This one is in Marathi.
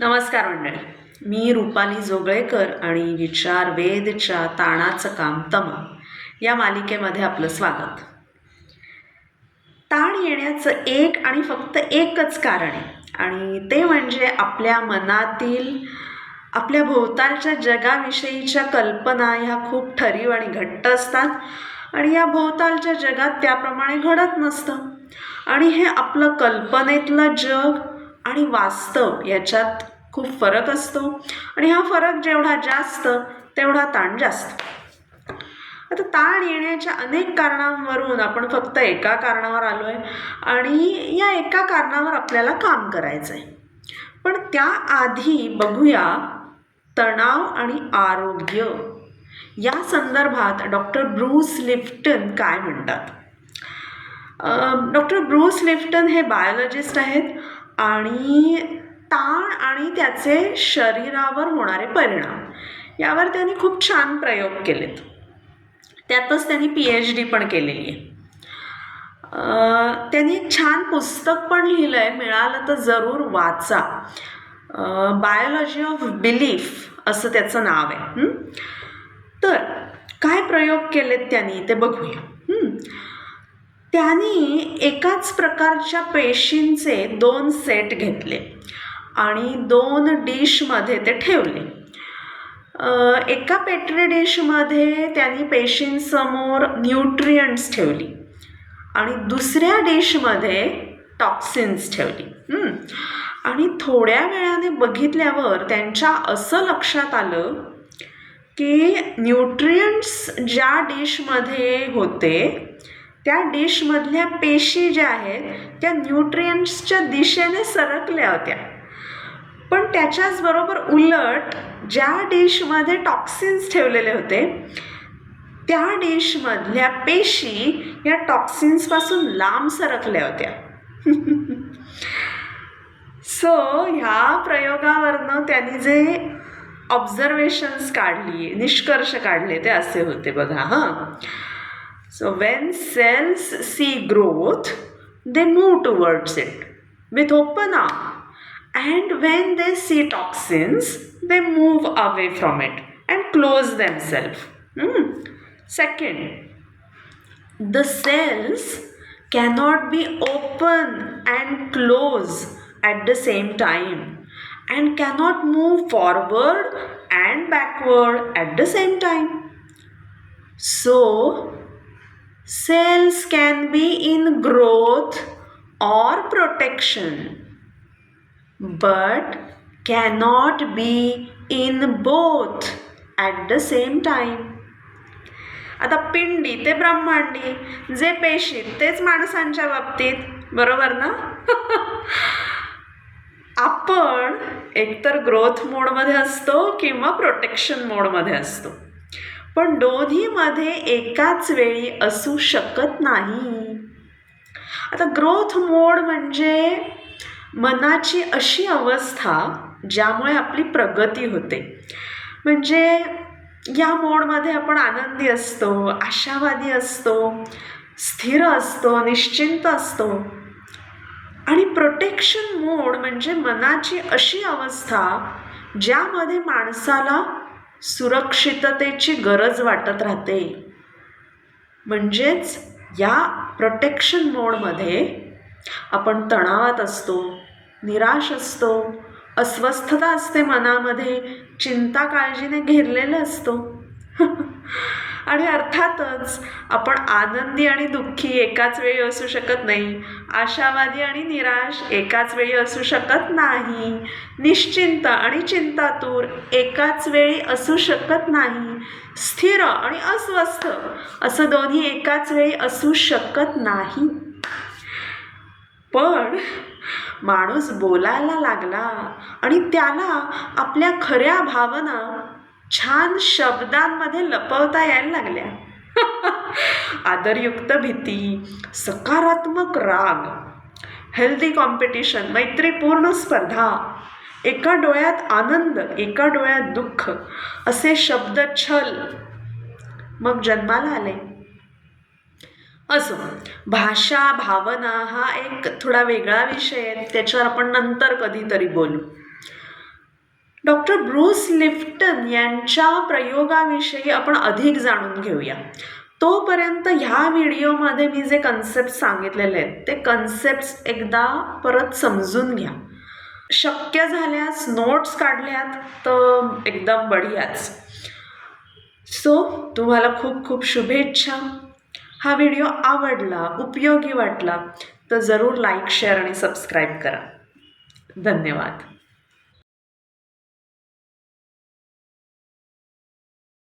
नमस्कार मंडळी. मी रुपाली जोगळेकर आणि विचार वेदच्या ताणाचं काम तमा या मालिकेमध्ये आपलं स्वागत. ताण येण्याचं एक आणि फक्त एकच कारण आहे. आणि ते म्हणजे आपल्या मनातील आपल्या भोवतालच्या जगाविषयीच्या कल्पना ह्या खूप ठरीव आणि घट्ट असतात. आणि या भोवतालच्या जगात त्याप्रमाणे घडत नसतं. आणि हे आपलं कल्पनेतलं जग आणि वास्तव याच्यात खूप फरक असतो. आणि हा फरक जेवढा जास्त तेवढा ताण जास्त. आता ताण येण्याच्या अनेक कारणांवरून आपण फक्त एका कारणावर आलो आहे आणि या एका कारणावर आपल्याला काम करायचं आहे पण त्याआधी बघूया तणाव आणि आरोग्य. या संदर्भात डॉक्टर ब्रूस लिफ्टन काय म्हणतात? डॉक्टर ब्रूस लिफ्टन हे बायोलॉजिस्ट आहेत. आणि ताण आणि त्याचे शरीरावर होणारे परिणाम. यावर त्यांनी खूप छान प्रयोग केलेत. त्यातच त्यांनी पी एच डी पण केलेली आहे. त्यांनी एक छान पुस्तक पण लिहिलं आहे मिळालं तर जरूर वाचा. बायोलॉजी ऑफ बिलीफ असं त्याचं नाव आहे. तर काय प्रयोग केलेत त्यांनी ते बघूया. त्यांनी एकाच प्रकारच्या पेशींचे दोन सेट घेतले आणि दोन डिशमध्ये ते ठेवले. एका पेट्री डिशमध्ये त्यांनी पेशींसमोर न्यूट्रियंट्स ठेवली आणि दुसऱ्या डिशमध्ये टॉक्सिन्स ठेवली. आणि थोड्या वेळाने बघितल्यावर त्यांच्या असं लक्षात आलं की न्यूट्रियंट्स ज्या डिशमध्ये होते त्या डिशमधल्या पेशी ज्या आहेत त्या न्यूट्रियंट्सच्या दिशेने सरकल्या होत्या. पण त्याच्याच बरोबर उलट ज्या डिशमध्ये टॉक्सिन्स ठेवलेले होते त्या डिशमधल्या पेशी या टॉक्सिन्सपासून लांब सरकल्या होत्या. सो ह्या प्रयोगावरनं त्यांनी जे ऑब्झर्वेशन्स काढली निष्कर्ष काढले ते असे होते बघा हां. So when cells see growth, they move towards it with open arm. And when they see toxins, they move away from it and close themselves. Hmm. Second, the cells cannot be open and close at the same time and cannot move forward and backward at the same time. So, cells can be in growth or protection but cannot be in both at the same time. आता पिंडी ते ब्रह्मांडी जे पेशी तेच माणसांच्या बाबतीत बरोबर ना? आपण एकतर ग्रोथ मोडमध्ये असतो किंवा प्रोटेक्शन मोडमध्ये असतो. पण दोन्हीमध्ये एकाच वेळी असू शकत नाही. आता ग्रोथ मोड म्हणजे मनाची अशी अवस्था ज्यामुळे आपली प्रगती होते. म्हणजे या मोडमध्ये आपण आनंदी असतो आशावादी असतो स्थिर असतो निश्चिंत असतो. आणि प्रोटेक्शन मोड म्हणजे मनाची अशी अवस्था ज्यामध्ये माणसाला सुरक्षिततेची गरज वाटत राहते. म्हणजेच या प्रोटेक्शन मोडमध्ये आपण तणावात असतो निराश असतो अस्वस्थता असते मनामध्ये चिंता काळजीने घेरलेलं असतो. आणि अर्थातच आपण आनंदी आणि दुःखी एकाच वेळी असू शकत नाही. आशावादी आणि निराश एकाच वेळी असू शकत नाही. निश्चिंत आणि चिंतातूर एकाच वेळी असू शकत नाही. स्थिर आणि अस्वस्थ असं दोन्ही एकाच वेळी असू शकत नाही. पण माणूस बोलायला लागला आणि त्याला आपल्या खऱ्या भावना छान शब्दांमध्ये लपवता यायला लागल्या. आदरयुक्त भीती सकारात्मक राग हेल्दी कॉम्पिटिशन मैत्रीपूर्ण स्पर्धा एका डोळ्यात आनंद एका डोळ्यात दुःख असे शब्द छल. मग जन्माला आले. असो भाषा भावना हा एक थोडा वेगळा विषय आहे. त्याच्यावर आपण नंतर कधीतरी बोलू. डॉक्टर ब्रूस लिफ्टन यांच्या प्रयोगाविषयी आपण अधिक जाणून घेऊया. तोपर्यंत ह्या व्हिडिओमध्ये मी जे कन्सेप्ट सांगितलेले आहेत ते कन्सेप्ट एकदा परत समजून घ्या. शक्य झाल्यास नोट्स काढल्यात तर एकदम बढियाच. सो तुम्हाला खूप खूप शुभेच्छा. हा व्हिडिओ आवडला उपयोगी वाटला तर जरूर लाईक शेअर आणि सबस्क्राईब करा. धन्यवाद.